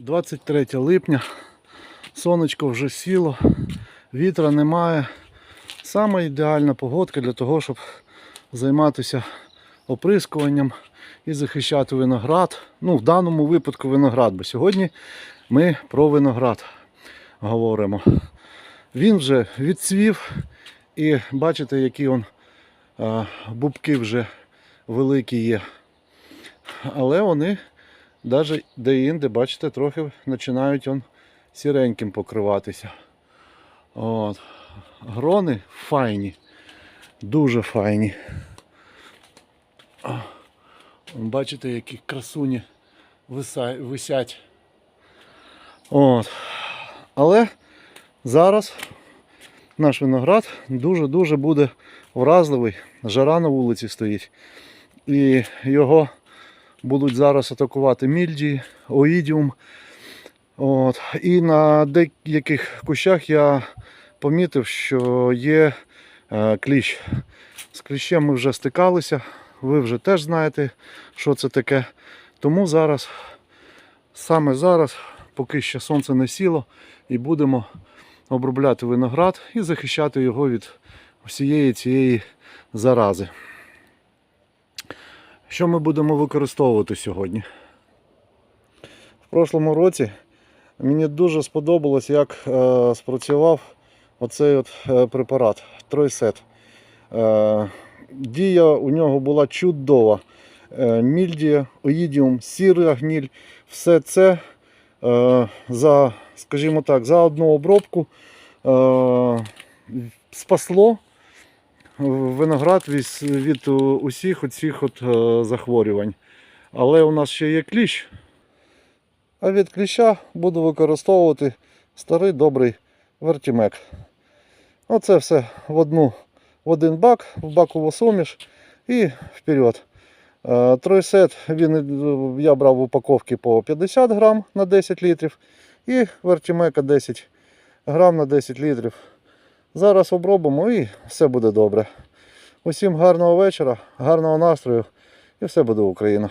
23 липня, сонечко вже сіло, вітра немає. Саме ідеальна погодка для того, щоб займатися оприскуванням і захищати виноград. Ну, в даному випадку виноград, бо сьогодні ми про виноград говоримо. Він вже відцвів і бачите, які он, бубки вже великі є. Але вони навіть де-інде, бачите, трохи починають он сіреньким покриватися. От. Грони файні, дуже файні. Бачите, які красуні висять. От. Але зараз наш виноград дуже-дуже буде вразливий. Жара на вулиці стоїть. І його будуть зараз атакувати мільдії, оїдіум. От. І на деяких кущах я помітив, що є е, кліщ. З кліщем ми вже стикалися, ви вже теж знаєте, що це таке. Тому зараз, саме зараз, поки ще сонце не сіло, і будемо обробляти виноград і захищати його від всієї цієї зарази. Що ми будемо використовувати сьогодні? В прошлому році мені дуже сподобалось, як е, спрацював оцей от е, препарат Тройсет. Е, дія у нього була чудова. Е, мільдія, оїдіум, сіра гніль, все це е, за, скажімо так, за одну обробку е, спасло виноград від, усіх оцих от, е, захворювань. Але у нас ще є кліщ. А від кліща буду використовувати старий добрий вертімек. Оце все в одну, в один бак, в бакову суміш і вперед. Е, Тройсет він, е, я брав в упаковки по 50 грам на 10 літрів і вертімека 10 грам на 10 літрів. Зараз обробимо і все буде добре. Усім гарного вечора, гарного настрою і все буде Україна.